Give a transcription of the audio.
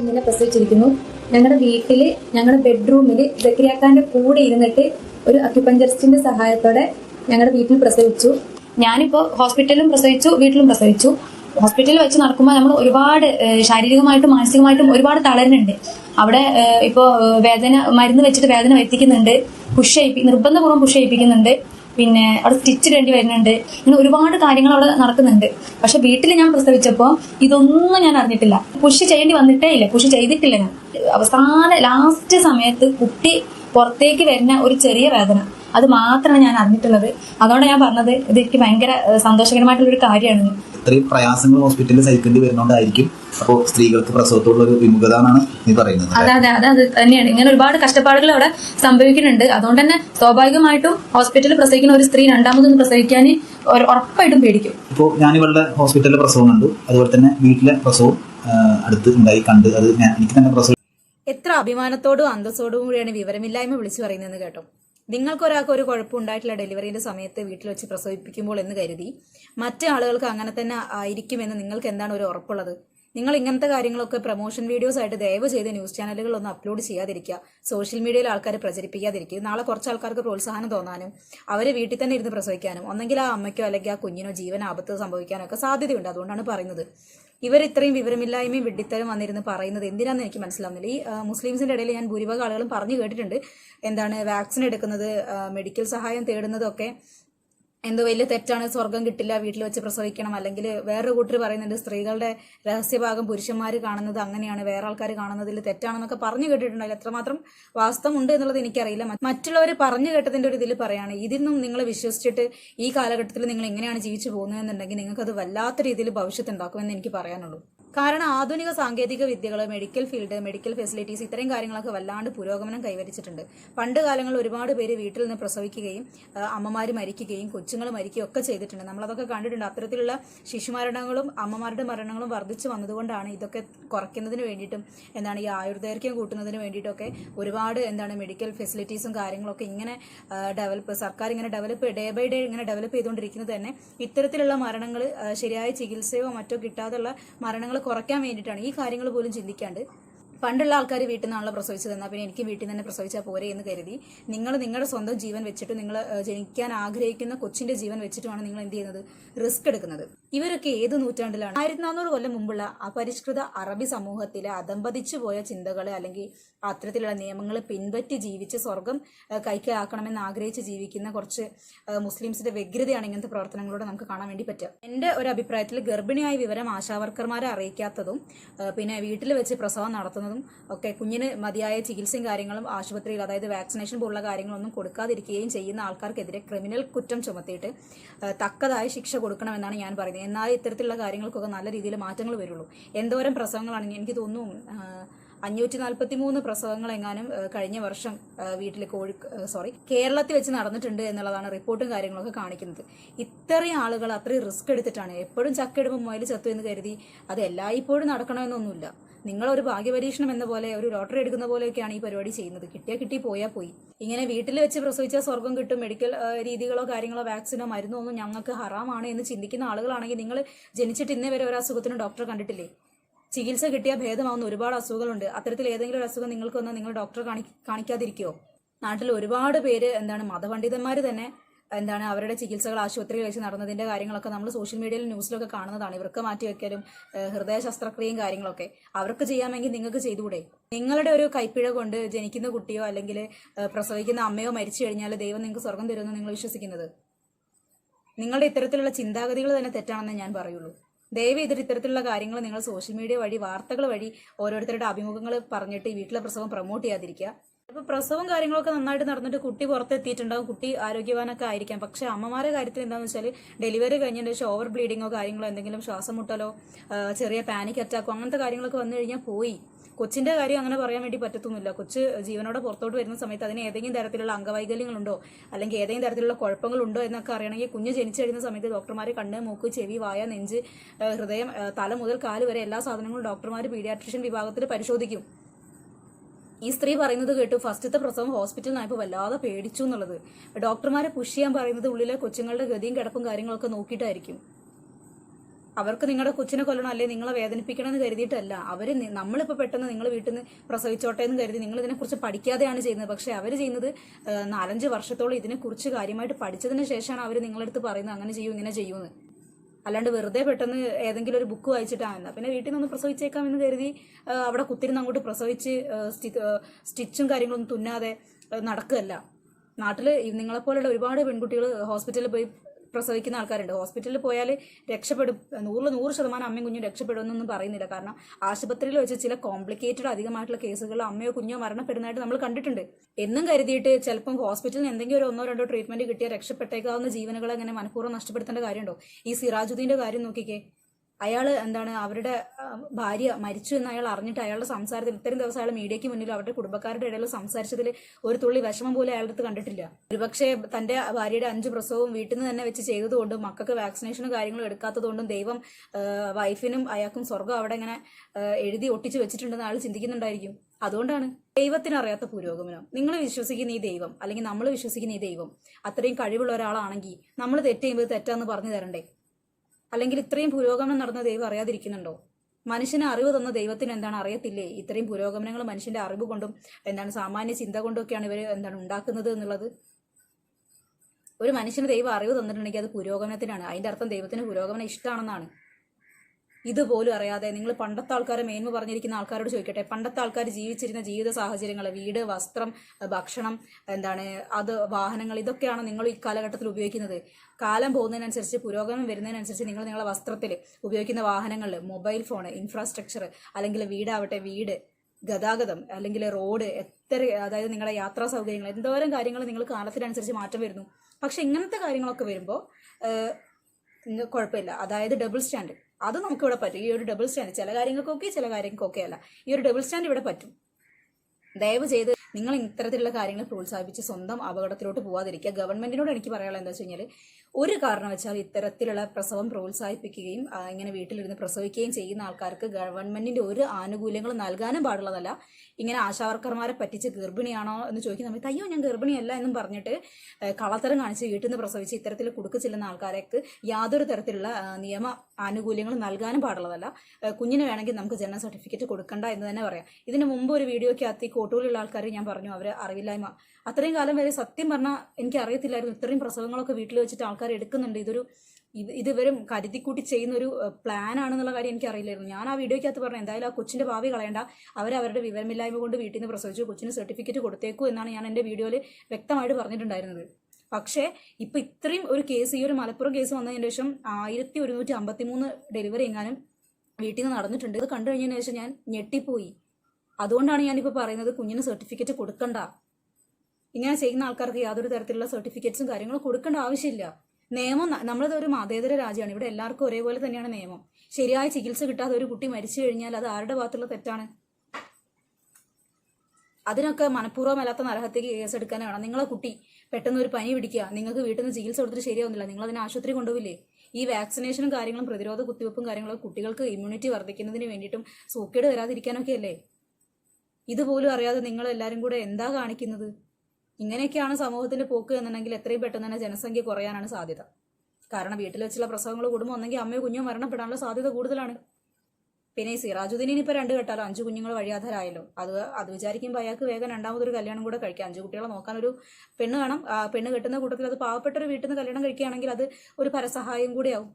കുഞ്ഞിനെ പ്രസവിച്ചിരിക്കുന്നു. ഞങ്ങളുടെ വീട്ടിൽ ഞങ്ങളുടെ ബെഡ്റൂമിൽ ബക്രിയാക്കാന്റെ കൂടെ ഇരുന്നിട്ട് ഒരു അക്യുപഞ്ചറിസ്റ്റിന്റെ സഹായത്തോടെ ഞങ്ങളുടെ വീട്ടിൽ പ്രസവിച്ചു. ഞാനിപ്പോ ഹോസ്പിറ്റലിലും പ്രസവിച്ചു വീട്ടിലും പ്രസവിച്ചു. ഹോസ്പിറ്റലിൽ വെച്ച് നടക്കുമ്പോൾ നമ്മൾ ഒരുപാട് ശാരീരികമായിട്ടും മാനസികമായിട്ടും ഒരുപാട് തളരുന്നുണ്ട്. അവിടെ ഇപ്പോൾ ഇപ്പോ വേദന മരുന്ന് വെച്ചിട്ട് വേദന എത്തിക്കുന്നുണ്ട് പുഷ് ചെയ്യിപ്പി നിർബന്ധപൂർവം പുഷ് ചെയ്യിപ്പിക്കുന്നുണ്ട്. പിന്നെ അവിടെ സ്റ്റിച്ച് ഇടേണ്ടി വരുന്നുണ്ട്. ഇങ്ങനെ ഒരുപാട് കാര്യങ്ങൾ അവിടെ നടക്കുന്നുണ്ട്. പക്ഷെ വീട്ടിൽ ഞാൻ പ്രസവിച്ചപ്പോൾ ഇതൊന്നും ഞാൻ അറിഞ്ഞിട്ടില്ല. പുഷ് ചെയ്യേണ്ടി വന്നിട്ടേ ഇല്ല. പുഷ് ചെയ്തിട്ടില്ല ഞാൻ. അവസാന ലാസ്റ്റ് സമയത്ത് കുട്ടി പുറത്തേക്ക് വരുന്ന ഒരു ചെറിയ വേദന. അത് മാത്രമാണ് ഞാൻ അറിഞ്ഞിട്ടുള്ളത്. അതോടെ ഞാൻ പറഞ്ഞത് ഇത് എനിക്ക് ഭയങ്കര സന്തോഷകരമായിട്ടുള്ള ഒരു കാര്യമാണ്. ഇത്രയും പ്രയാസങ്ങൾ ഹോസ്പിറ്റലിൽ സഹിക്കേണ്ടി വരുന്നോണ്ടായിരിക്കും അപ്പോൾ സ്ത്രീകൾക്ക് പ്രസവത്തോടുള്ള ഒരു വിമുഖത എന്നാണ് നീ പറയുന്നത് അതെ അതെ അതെ അത് തന്നെയാണ്. ഇങ്ങനെ ഒരുപാട് കഷ്ടപ്പാടുകൾ അവിടെ സംഭവിക്കുന്നുണ്ട്. അതുകൊണ്ട് തന്നെ സ്വാഭാവികമായിട്ടും ഹോസ്പിറ്റലിൽ പ്രസവിക്കുന്ന ഒരു സ്ത്രീ രണ്ടാമതൊന്ന് പ്രസവിക്കാൻ ഒരു- ഉറപ്പായിട്ടും പേടിക്കും. ഇപ്പോ ഞാൻ ഇവളുടെ ഹോസ്പിറ്റലിലെ പ്രസവം കണ്ടു. അതുപോലെ തന്നെ വീട്ടിലെ പ്രസവം അടുത്ത് ഉണ്ടായി കണ്ട് അത് എനിക്ക് തന്നെ പ്രസവം എത്ര അഭിമാനത്തോടും അന്തസ്സോടും കൂടിയാണ് വിവരമില്ലായ്മ വിളിച്ചു പറയുന്നതെന്ന് കേട്ടോ. നിങ്ങൾക്ക് ഒരാൾക്ക് ഒരു കുഴപ്പമുണ്ടായിട്ടില്ല ഡെലിവറിയുടെ സമയത്ത് വീട്ടിൽ വെച്ച് പ്രസവിപ്പിക്കുമ്പോൾ എന്ന് കരുതി. മറ്റു ആളുകൾക്ക് അങ്ങനെ തന്നെ ആയിരിക്കുമെന്ന് നിങ്ങൾക്ക് എന്താണ് ഒരു ഉറപ്പുള്ളത്? നിങ്ങൾ ഇങ്ങനത്തെ കാര്യങ്ങളൊക്കെ പ്രൊമോഷൻ വീഡിയോസ് ആയിട്ട് ദയവ് ചെയ്ത് ന്യൂസ് ചാനലുകളൊന്നും അപ്ലോഡ് ചെയ്യാതിരിക്കുക. സോഷ്യൽ മീഡിയയിൽ ആൾക്കാർ പ്രചരിപ്പിക്കാതിരിക്കുക. നാളെ കുറച്ച് ആൾക്കാർക്ക് പ്രോത്സാഹനം തോന്നാനും അവരെ വീട്ടിൽ തന്നെ ഇരുന്ന് പ്രസവിക്കാനും ഒന്നെങ്കിൽ ആ അമ്മയ്ക്കോ അല്ലെങ്കിൽ ആ കുഞ്ഞിനോ ജീവൻ ആപത്ത് സംഭവിക്കാനോ ഒക്കെ സാധ്യതയുണ്ട്. അതുകൊണ്ടാണ് പറയുന്നത്. ഇവർ ഇത്രയും വിവരമില്ലായ്മയും വിഡ്ഢിത്തരം വന്നിരുന്ന് പറയുന്നത് എന്തിനാന്ന് എനിക്ക് മനസ്സിലാവുന്നില്ല. ഈ മുസ്ലിംസിന്റെ ഇടയിൽ ഞാൻ ഭൂരിഭാഗം ആളുകളും പറഞ്ഞു കേട്ടിട്ടുണ്ട്. എന്താണ് വാക്സിൻ എടുക്കുന്നത് മെഡിക്കൽ സഹായം തേടുന്നതൊക്കെ എന്തോ വലിയ തെറ്റാണ് സ്വർഗം കിട്ടില്ല വീട്ടിൽ വെച്ച് പ്രസവിക്കണം അല്ലെങ്കിൽ വേറൊരു കൂട്ടർ പറയുന്നുണ്ട് സ്ത്രീകളുടെ രഹസ്യഭാഗം പുരുഷന്മാർ കാണുന്നത് അങ്ങനെയാണ് വേറെ ആൾക്കാർ കാണുന്നതിൽ തെറ്റാണെന്നൊക്കെ പറഞ്ഞു കേട്ടിട്ടുണ്ട്. അതിൽ എത്രമാത്രം വാസ്തവം ഉണ്ട് എന്നുള്ളത് എനിക്കറിയില്ല. മറ്റുള്ളവർ പറഞ്ഞു കേട്ടതിന്റെ ഒരു ഇതിൽ പറയാണ് ഇതിന്നും നിങ്ങൾ വിശ്വസിച്ചിട്ട് ഈ കാലഘട്ടത്തിൽ നിങ്ങൾ എങ്ങനെയാണ് ജീവിച്ചു പോകുന്നതെന്നുണ്ടെങ്കിൽ നിങ്ങൾക്കത് വല്ലാത്ത രീതിയിൽ ഭവിഷ്യത്ത് ഉണ്ടാക്കുമെന്ന് എനിക്ക് പറയാനുള്ളൂ. കാരണം ആധുനിക സാങ്കേതിക വിദ്യകൾ മെഡിക്കൽ ഫീൽഡ് മെഡിക്കൽ ഫെസിലിറ്റീസ് ഇത്തരം കാര്യങ്ങളൊക്കെ വല്ലാണ്ട് പുരോഗമനം കൈവരിച്ചിട്ടുണ്ട്. പണ്ട് കാലങ്ങളിൽ ഒരുപാട് പേര് വീട്ടിൽ നിന്ന് പ്രസവിക്കുകയും അമ്മമാർ മരിക്കുകയും കൊച്ചുങ്ങൾ മരിക്കുകയും ഒക്കെ ചെയ്തിട്ടുണ്ട്. നമ്മളതൊക്കെ കണ്ടിട്ടുണ്ട്. അത്തരത്തിലുള്ള ശിശുമരണങ്ങളും അമ്മമാരുടെ മരണങ്ങളും വർദ്ധിച്ചു വന്നതുകൊണ്ടാണ് ഇതൊക്കെ കുറയ്ക്കുന്നതിന് വേണ്ടിയിട്ടും എന്താണ് ഈ ആയുർദൈർഘ്യം കൂട്ടുന്നതിന് വേണ്ടിയിട്ടൊക്കെ ഒരുപാട് എന്താണ് മെഡിക്കൽ ഫെസിലിറ്റീസും കാര്യങ്ങളൊക്കെ ഇങ്ങനെ ഡെവലപ്പ് സർക്കാർ ഇങ്ങനെ ഡെവലപ്പ് ഡേ ബൈ ഡേ ഇങ്ങനെ ഡെവലപ്പ് ചെയ്തുകൊണ്ടിരിക്കുന്നത് തന്നെ ഇത്തരത്തിലുള്ള മരണങ്ങൾ ശരിയായ ചികിത്സയോ മറ്റോ കിട്ടാതുള്ള മരണങ്ങൾ കുറയ്ക്കാൻ വേണ്ടിയിട്ടാണ് ഈ കാര്യങ്ങൾ പോലും ചിന്തിക്കാണ്ട്. പണ്ടുള്ള ആൾക്കാർ വീട്ടിൽ നിന്നാണല്ലോ പ്രസവിച്ചത്. എന്നാൽ പിന്നെ എനിക്ക് വീട്ടിൽ തന്നെ പ്രസവിച്ചാൽ പോരെ എന്ന് കരുതി. നിങ്ങൾ നിങ്ങളുടെ സ്വന്തം ജീവൻ വെച്ചിട്ട് നിങ്ങൾ ജനിക്കാൻ ആഗ്രഹിക്കുന്ന കൊച്ചിന്റെ ജീവൻ വെച്ചിട്ടുമാണ് നിങ്ങൾ എന്ത് ചെയ്യുന്നത്? റിസ്ക് എടുക്കുന്നത്. ഇവരൊക്കെ ഏത് നൂറ്റാണ്ടിലാണ്? ആയിരത്തി നാനൂറ് കൊല്ലം മുമ്പുള്ള അപരിഷ്കൃത അറബി സമൂഹത്തിലെ അതമ്പതിച്ചു പോയ ചിന്തകളെ അല്ലെങ്കിൽ അത്തരത്തിലുള്ള നിയമങ്ങൾ പിൻപറ്റി ജീവിച്ച് സ്വർഗം കൈക്കലാക്കണമെന്ന് ആഗ്രഹിച്ച് ജീവിക്കുന്ന കുറച്ച് മുസ്ലിംസിന്റെ വ്യഗ്രതയാണ് ഇങ്ങനത്തെ പ്രവർത്തനങ്ങളോട് നമുക്ക് കാണാൻ വേണ്ടി പറ്റുക. എന്റെ ഒരു അഭിപ്രായത്തിൽ ഗർഭിണിയായ വിവരം ആശാവർക്കർമാരെ അറിയിക്കാത്തതും പിന്നെ വീട്ടിൽ വെച്ച് പ്രസവം നടത്തുന്നതും ഒക്കെ കുഞ്ഞിന് മതിയായ ചികിത്സയും കാര്യങ്ങളും ആശുപത്രിയിൽ അതായത് വാക്സിനേഷൻ പോലുള്ള കാര്യങ്ങളൊന്നും കൊടുക്കാതിരിക്കുകയും ചെയ്യുന്ന ആൾക്കാർക്കെതിരെ ക്രിമിനൽ കുറ്റം ചുമത്തിയിട്ട് തക്കതായ ശിക്ഷ കൊടുക്കണമെന്നാണ് ഞാൻ പറയുന്നത്. എന്നാൽ ഇത്തരത്തിലുള്ള കാര്യങ്ങൾക്കൊക്കെ നല്ല രീതിയിൽ മാറ്റങ്ങൾ വരുള്ളൂ. എന്തോരം പ്രസവങ്ങളാണ് എനിക്ക് തോന്നുന്നു അഞ്ഞൂറ്റി നാൽപ്പത്തി മൂന്ന് പ്രസവങ്ങൾ എങ്ങാനും കഴിഞ്ഞ വർഷം വീട്ടിൽ കോഴി സോറി കേരളത്തിൽ വെച്ച് നടന്നിട്ടുണ്ട് എന്നുള്ളതാണ് റിപ്പോർട്ടും കാര്യങ്ങളൊക്കെ കാണിക്കുന്നത്. ഇത്രയും ആളുകൾ അത്രയും റിസ്ക് എടുത്തിട്ടാണ് എപ്പോഴും ചക്കയിടുമ്പോൾ മുയൽ ചത്തു എന്ന് കരുതി അത് എല്ലായ്പ്പോഴും നടക്കണമെന്നൊന്നുമില്ല. നിങ്ങളൊരു ഭാഗ്യപരീക്ഷണം എന്ന പോലെ ഒരു ലോട്ടറി എടുക്കുന്ന പോലെയൊക്കെയാണ് ഈ പരിപാടി ചെയ്യുന്നത്. കിട്ടിയാൽ കിട്ടി പോയാൽ പോയി. ഇങ്ങനെ വീട്ടിൽ വെച്ച് പ്രസവിച്ചാൽ സ്വർഗം കിട്ടും മെഡിക്കൽ രീതികളോ കാര്യങ്ങളോ വാക്സിനോ മരുന്നോ ഒന്നും ഞങ്ങൾക്ക് ഹറാമാണ് എന്ന് ചിന്തിക്കുന്ന ആളുകളാണെങ്കിൽ നിങ്ങൾ ജനിച്ചിട്ട് ഇന്നേ വരെ ഒരു അസുഖത്തിന് ഡോക്ടറെ കണ്ടിട്ടില്ലേ? ചികിത്സ കിട്ടിയാൽ ഭേദമാവുന്ന ഒരുപാട് അസുഖങ്ങളുണ്ട്. അത്തരത്തിൽ ഏതെങ്കിലും ഒരു അസുഖം നിങ്ങൾക്ക് വന്നാൽ നിങ്ങൾ ഡോക്ടറെ കാണി കാണിക്കാതിരിക്കുമോ നാട്ടിൽ ഒരുപാട് പേര് എന്താണ് മതപണ്ഡിതന്മാർ തന്നെ എന്താണ് അവരുടെ ചികിത്സകൾ ആശുപത്രിയിൽ വെച്ച് നടന്നതിന്റെ കാര്യങ്ങളൊക്കെ നമ്മൾ സോഷ്യൽ മീഡിയയിൽ ന്യൂസിലൊക്കെ കാണുന്നതാണ്. ഇവർക്ക് മാറ്റിവെക്കലും ഹൃദയ ശസ്ത്രക്രിയയും കാര്യങ്ങളൊക്കെ അവർക്ക് ചെയ്യാമെങ്കിൽ നിങ്ങൾക്ക് ചെയ്തുകൂടെ? നിങ്ങളുടെ ഒരു കൈപ്പിഴ കൊണ്ട് ജനിക്കുന്ന കുട്ടിയോ അല്ലെങ്കിൽ പ്രസവിക്കുന്ന അമ്മയോ മരിച്ചു കഴിഞ്ഞാൽ ദൈവം നിങ്ങൾക്ക് സ്വർഗം തരുമെന്ന് നിങ്ങൾ വിശ്വസിക്കുന്നത്? നിങ്ങളുടെ ഇത്തരത്തിലുള്ള ചിന്താഗതികൾ തന്നെ തെറ്റാണെന്ന് ഞാൻ പറയുള്ളൂ. ദയവ് ഇതിൽ ഇത്തരത്തിലുള്ള കാര്യങ്ങൾ നിങ്ങൾ സോഷ്യൽ മീഡിയ വഴി വാർത്തകൾ വഴി ഓരോരുത്തരുടെ അഭിമുഖങ്ങൾ പറഞ്ഞിട്ട് വീട്ടിലെ പ്രസവം പ്രൊമോട്ട് ചെയ്യാതിരിക്കുക. ഇപ്പൊ പ്രസവം കാര്യങ്ങളൊക്കെ നന്നായിട്ട് നടന്നിട്ട് കുട്ടി പുറത്തെത്തിയിട്ടുണ്ടാവും കുട്ടി ആരോഗ്യവാനൊക്കെ ആയിരിക്കാം. പക്ഷെ അമ്മമാരുടെ കാര്യത്തിൽ എന്താണെന്ന് വെച്ചാൽ ഡെലിവറി കഴിഞ്ഞതിന് ശേഷം ഓവർ ബ്ലീഡിങ്ങോ കാര്യങ്ങളോ എന്തെങ്കിലും ശ്വാസം മുട്ടലോ ചെറിയ പാനിക് അറ്റാക്കോ അങ്ങനത്തെ കാര്യങ്ങളൊക്കെ വന്നു കഴിഞ്ഞാൽ പോയി. കൊച്ചിന്റെ കാര്യം അങ്ങനെ പറയാൻ വേണ്ടി പറ്റത്തൊന്നുമില്ല. കൊച്ച് ജീവനോടെ പുറത്തോട്ട് വരുന്ന സമയത്ത് അതിന് ഏതെങ്കിലും തരത്തിലുള്ള അംഗവൈകല്യങ്ങളുണ്ടോ? അല്ലെങ്കിൽ ഏതെങ്കിലും തരത്തിലുള്ള കുഴപ്പങ്ങളുണ്ടോ എന്നൊക്കെ അറിയണമെങ്കിൽ കുഞ്ഞ് ജനിച്ചു കഴിയുന്ന സമയത്ത് ഡോക്ടർമാർ കണ്ണ് മൂക്ക് ചെവി വായ നെഞ്ച് ഹൃദയം തല മുതൽ കാൽ വരെ എല്ലാ സാധനങ്ങളും ഡോക്ടർമാർ പീഡിയാട്രിഷ്യൻ വിഭാഗത്തിൽ പരിശോധിക്കും. ഈ സ്ത്രീ പറയുന്നത് കേട്ട്. ഫസ്റ്റത്തെ പ്രസവം ഹോസ്പിറ്റലിൽ നിന്നായപ്പോൾ വല്ലാതെ പേടിച്ചു എന്നുള്ളത്. ഡോക്ടർമാരെ പുഷ് ചെയ്യാൻ പറയുന്നത് ഉള്ളിലെ കൊച്ചുങ്ങളുടെ ഗതിയും കിടപ്പും കാര്യങ്ങളൊക്കെ നോക്കിയിട്ടായിരിക്കും. അവർക്ക് നിങ്ങളുടെ കൊച്ചിനെ കൊല്ലണം അല്ലെങ്കിൽ നിങ്ങളെ വേദനിപ്പിക്കണം എന്ന് കരുതിയിട്ടല്ല. അവർ നമ്മളിപ്പോൾ നമ്മളിപ്പോ പെട്ടെന്ന് നിങ്ങൾ വീട്ടിൽ നിന്ന് പ്രസവിച്ചോട്ടെ എന്ന് കരുതി നിങ്ങൾ ഇതിനെക്കുറിച്ച് പഠിക്കാതെയാണ് ചെയ്യുന്നത്. പക്ഷേ അവർ ചെയ്യുന്നത് നാലഞ്ച് വർഷത്തോളം ഇതിനെക്കുറിച്ച് കാര്യമായിട്ട് പഠിച്ചതിന് ശേഷമാണ് അവർ നിങ്ങളെടുത്ത് പറയുന്നത് അങ്ങനെ ചെയ്യൂ ഇങ്ങനെ ചെയ്യുമെന്ന് അല്ലാണ്ട് വെറുതെ പെട്ടെന്ന് ഏതെങ്കിലും ഒരു ബുക്ക് വായിച്ചിട്ടാ എന്നാ പിന്നെ വീട്ടിൽ നിന്ന് പ്രസവിച്ചേക്കാം എന്ന് കരുതി അവിടെ കുത്തിരുന്ന് അങ്ങോട്ട് പ്രസവിച്ച് സ്റ്റിച്ചും കാര്യങ്ങളൊന്നും തുന്നാതെ നടക്കുകയല്ല. നാട്ടിൽ നിങ്ങളെപ്പോലുള്ള ഒരുപാട് പെൺകുട്ടികൾ ഹോസ്പിറ്റലിൽ പോയി പ്രസവിക്കുന്ന ആൾക്കാരുണ്ട്. ഹോസ്പിറ്റലിൽ പോയാൽ രക്ഷപ്പെടും. നൂറിൽ നൂറ് ശതമാനം അമ്മയും കുഞ്ഞും രക്ഷപ്പെടുമെന്നൊന്നും പറയുന്നില്ല. കാരണം ആശുപത്രിയിൽ വെച്ച് ചില കോംപ്ലിക്കേറ്റഡ് അധികമായിട്ടുള്ള കേസുകൾ അമ്മയോ കുഞ്ഞോ മരണപ്പെടുന്നതായിട്ട് നമ്മൾ കണ്ടിട്ടുണ്ട്. എന്നും കരുതിയിട്ട് ചിലപ്പം ഹോസ്പിറ്റലിൽ എന്തെങ്കിലും ഒരു ഒന്നോ രണ്ടോ ട്രീറ്റ്മെന്റ് കിട്ടിയാൽ രക്ഷപ്പെട്ടേക്കാവുന്ന ജീവനുകളെ അങ്ങനെ മനഃപൂർവം നഷ്ടപ്പെടുത്തേണ്ട കാര്യമുണ്ടോ? ഈ സിറാജുദ്ദീന്റെ കാര്യം നോക്കിക്കേ. അയാൾ എന്താണ് അവരുടെ ഭാര്യ മരിച്ചു എന്ന് അയാൾ അറിഞ്ഞിട്ട് അയാളുടെ സംസാരത്തിൽ ഇത്രയും ദിവസം അയാൾ മീഡിയയ്ക്ക് മുന്നിൽ അവരുടെ കുടുംബക്കാരുടെ ഇടയിൽ സംസാരിച്ചതിൽ ഒരു തുള്ളി വിഷമം പോലും അയാളുടെ അടുത്ത് കണ്ടിട്ടില്ല. ഒരുപക്ഷെ തന്റെ ഭാര്യയുടെ അഞ്ച് പ്രസവവും വീട്ടിൽ നിന്ന് തന്നെ വെച്ച് ചെയ്തതുകൊണ്ടും മക്കൾക്ക് വാക്സിനേഷനും കാര്യങ്ങളും എടുക്കാത്തതുകൊണ്ടും ദൈവം വൈഫിനും അയാൾക്കും സ്വർഗം അവിടെ ഇങ്ങനെ എഴുതി ഒട്ടിച്ച് വെച്ചിട്ടുണ്ടെന്ന് അയാൾ ചിന്തിക്കുന്നുണ്ടായിരിക്കും. അതുകൊണ്ടാണ് ദൈവത്തിന് അറിയാത്ത പുരോഗമനം. നിങ്ങൾ വിശ്വസിക്കുന്ന ഈ ദൈവം അല്ലെങ്കിൽ നമ്മൾ വിശ്വസിക്കുന്ന ഈ ദൈവം അത്രയും കഴിവുള്ള ഒരാളാണെങ്കിൽ നമ്മൾ തെറ്റ് ചെയ്യുമ്പോൾ തെറ്റാന്ന് പറഞ്ഞു തരണ്ടേ? അല്ലെങ്കിൽ ഇത്രയും പുരോഗമനം നടന്ന ദൈവം അറിയാതിരിക്കുന്നുണ്ടോ? മനുഷ്യന് അറിവ് തന്ന ദൈവത്തിന് എന്താണ് അറിയത്തില്ലേ? ഇത്രയും പുരോഗമനങ്ങൾ മനുഷ്യന്റെ അറിവ് കൊണ്ടും എന്താണ് സാമാന്യ ചിന്ത കൊണ്ടൊക്കെയാണ് ഇവർ എന്താണ് ഉണ്ടാക്കുന്നത് എന്നുള്ളത്? ഒരു മനുഷ്യന് ദൈവം അറിവ് തന്നിട്ടുണ്ടെങ്കിൽ അത് പുരോഗമനത്തിനാണ്. അതിന്റെ അർത്ഥം ദൈവത്തിന് പുരോഗമനം ഇഷ്ടമാണെന്നാണ്. ഇതുപോലും അറിയാതെ നിങ്ങൾ പണ്ടത്തെ ആൾക്കാരെ മേന്മ പറഞ്ഞിരിക്കുന്ന ആൾക്കാരോട് ചോദിക്കട്ടെ? പണ്ടത്തെ ആൾക്കാർ ജീവിച്ചിരുന്ന ജീവിത സാഹചര്യങ്ങൾ വീട് വസ്ത്രം ഭക്ഷണം എന്താണ് അത് വാഹനങ്ങൾ ഇതൊക്കെയാണ് നിങ്ങൾ ഈ കാലഘട്ടത്തിൽ ഉപയോഗിക്കുന്നത്. കാലം പോകുന്നതിനനുസരിച്ച് പുരോഗമനം വരുന്നതിനനുസരിച്ച് നിങ്ങൾ നിങ്ങളുടെ വസ്ത്രത്തിൽ ഉപയോഗിക്കുന്ന വാഹനങ്ങൾ മൊബൈൽ ഫോൺ ഇൻഫ്രാസ്ട്രക്ചർ അല്ലെങ്കിൽ വീടാവട്ടെ വീട് ഗതാഗതം അല്ലെങ്കിൽ റോഡ് എത്ര അതായത് നിങ്ങളുടെ യാത്രാ സൗകര്യങ്ങൾ എന്തോരം കാര്യങ്ങൾ നിങ്ങൾ കാലത്തിനനുസരിച്ച് മാറ്റം വരുന്നു. പക്ഷെ ഇങ്ങനത്തെ കാര്യങ്ങളൊക്കെ വരുമ്പോൾ കുഴപ്പമില്ല. അതായത് ഡബിൾ സ്റ്റാൻഡ് അത് നമുക്കിവിടെ പറ്റും. ഈ ഒരു ഡബിൾ സ്റ്റാൻഡ് ചില കാര്യങ്ങൾക്കൊക്കെ ചില കാര്യങ്ങൾക്കൊക്കെ അല്ല. ഈ ഒരു ഡബിൾ സ്റ്റാൻഡ് ഇവിടെ പറ്റും. ദയവ് ചെയ്ത് നിങ്ങൾ ഇത്തരത്തിലുള്ള കാര്യങ്ങൾ പ്രോത്സാഹിപ്പിച്ച് സ്വന്തം അപകടത്തിലോട്ട് പോവാതിരിക്കുക. ഗവൺമെന്റിനോട് എനിക്ക് പറയാനുള്ളത് എന്താ വെച്ച് കഴിഞ്ഞാൽ ഒരു കാരണം വെച്ചാൽ ഇത്തരത്തിലുള്ള പ്രസവം പ്രോത്സാഹിപ്പിക്കുകയും ഇങ്ങനെ വീട്ടിലിരുന്ന് പ്രസവിക്കുകയും ചെയ്യുന്ന ആൾക്കാർക്ക് ഗവൺമെന്റിന്റെ ഒരു ആനുകൂല്യങ്ങളും നൽകാനും പാടുള്ളതല്ല. ഇങ്ങനെ ആശാവർക്കർമാരെ പറ്റിച്ച് ഗർഭിണിയാണോ എന്ന് ചോദിക്കുന്ന സമയത്ത് അയ്യോ ഞാൻ ഗർഭിണിയല്ല എന്നും പറഞ്ഞിട്ട് കളത്തരം കാണിച്ച് വീട്ടിൽ നിന്ന് പ്രസവിച്ച് ഇത്തരത്തിൽ കുടുക്ക് ചെല്ലുന്ന ആൾക്കാർക്ക് യാതൊരു തരത്തിലുള്ള നിയമ ആനുകൂല്യങ്ങൾ നൽകാനും പാടുള്ളതല്ല. കുഞ്ഞിന് വേണമെങ്കിൽ നമുക്ക് ജനന സർട്ടിഫിക്കറ്റ് കൊടുക്കണ്ട എന്ന് തന്നെ പറയാം. ഇതിന് മുമ്പ് ഒരു വീഡിയോയ്ക്ക് ഈ കോട്ടൂരിലുള്ള ആൾക്കാർ പറഞ്ഞു അവരെ അറിവില്ലായ്മ. അത്രയും കാലം വരെ സത്യം പറഞ്ഞാൽ എനിക്ക് അറിയത്തില്ലായിരുന്നു ഇത്രയും പ്രസവങ്ങളൊക്കെ വീട്ടിൽ വെച്ചിട്ട് ആൾക്കാർ എടുക്കുന്നുണ്ട്. ഇതൊരു ഇത് ഇതുവരും കരുതിക്കൂട്ടി ചെയ്യുന്ന ഒരു പ്ലാൻ ആണെന്നുള്ള കാര്യം എനിക്ക് അറിയില്ലായിരുന്നു ഞാൻ ആ വീഡിയോയ്ക്കകത്ത് പറഞ്ഞു എന്തായാലും ആ കൊച്ചിന്റെ ഭാവി കളയണ്ട. അവർ അവരുടെ വിവരമില്ലായ്മ കൊണ്ട് വീട്ടിൽ നിന്ന് പ്രസവിച്ചു. കൊച്ചിന് സർട്ടിഫിക്കറ്റ് കൊടുത്തേക്കൂ എന്നാണ് ഞാൻ എന്റെ വീഡിയോയിൽ വ്യക്തമായിട്ട് പറഞ്ഞിട്ടുണ്ടായിരുന്നത്. പക്ഷേ ഇപ്പൊ ഇത്രയും ഒരു കേസ് ഈ ഒരു മലപ്പുറം കേസ് വന്നതിന് ശേഷം ആയിരത്തി ഒരുന്നൂറ്റി അമ്പത്തി മൂന്ന് ഡെലിവറി എങ്ങാനും വീട്ടിൽ നിന്ന് നടന്നിട്ടുണ്ട്. ഇത് കണ്ടു കഴിഞ്ഞതിന് ശേഷം ഞാൻ ഞെട്ടിപ്പോയി. അതുകൊണ്ടാണ് ഞാനിപ്പോൾ പറയുന്നത് കുഞ്ഞിന് സർട്ടിഫിക്കറ്റ് കൊടുക്കണ്ട. ഇങ്ങനെ ചെയ്യുന്ന ആൾക്കാർക്ക് യാതൊരു തരത്തിലുള്ള സർട്ടിഫിക്കറ്റ്സും കാര്യങ്ങളും കൊടുക്കേണ്ട ആവശ്യമില്ല. നിയമം നമ്മളത് ഒരു മതേതര രാജ്യമാണ്. ഇവിടെ എല്ലാവർക്കും ഒരേപോലെ തന്നെയാണ് നിയമം. ശരിയായ ചികിത്സ കിട്ടാതെ ഒരു കുട്ടി മരിച്ചു കഴിഞ്ഞാൽ അത് ആരുടെ ഭാഗത്തുള്ള തെറ്റാണ്? അതിനൊക്കെ മനഃപൂർവമല്ലാത്ത നരഹത്യക്ക് കേസെടുക്കാൻ വേണം. നിങ്ങളെ കുട്ടി പെട്ടെന്ന് ഒരു പനി പിടിക്കുക നിങ്ങൾക്ക് വീട്ടിൽ നിന്ന് ചികിത്സ കൊടുത്തിട്ട് ശരിയാവുന്നില്ല നിങ്ങൾ അതിനെ ആശുപത്രി കൊണ്ടുപോയില്ലേ ഈ വാക്സിനേഷനും കാര്യങ്ങളും പ്രതിരോധ കുത്തിവെപ്പും കാര്യങ്ങളും കുട്ടികൾക്ക് ഇമ്മ്യൂണിറ്റി വർദ്ധിക്കുന്നതിന് വേണ്ടിയിട്ടും സൂക്കേട് വരാതിരിക്കാനൊക്കെ അല്ലേ ഇതുപോലും അറിയാതെ നിങ്ങൾ എല്ലാവരും കൂടെ എന്താ കാണിക്കുന്നത്? ഇങ്ങനെയൊക്കെയാണ് സമൂഹത്തിന്റെ പോക്ക് എന്നുണ്ടെങ്കിൽ എത്രയും പെട്ടെന്ന് തന്നെ ജനസംഖ്യ കുറയാനാണ് സാധ്യത. കാരണം വീട്ടിൽ വെച്ചുള്ള പ്രസവങ്ങൾ കൂടുമ്പോൾ ഒന്നെങ്കിൽ അമ്മയോ കുഞ്ഞോ മരണപ്പെടാനുള്ള സാധ്യത കൂടുതലാണ്. പിന്നെ ഈ സിറാജുദ്ദീനിന് ഇപ്പൊ രണ്ട് കെട്ടാലോ? അഞ്ചു കുഞ്ഞുങ്ങൾ വഴിയാധാരായല്ലോ. അത് അത് വിചാരിക്കുമ്പോൾ അയാൾക്ക് വേഗം രണ്ടാമതൊരു കല്യാണം കൂടെ കഴിക്കാം. അഞ്ചു കുട്ടികളെ നോക്കാൻ ഒരു പെണ്ണ് വേണം. പെണ്ണ് കെട്ടുന്ന കൂട്ടത്തിൽ അത് പാവപ്പെട്ട ഒരു വീട്ടിൽ നിന്ന് കല്യാണം കഴിക്കുകയാണെങ്കിൽ അത് ഒരു പരസഹായം കൂടിയാവും.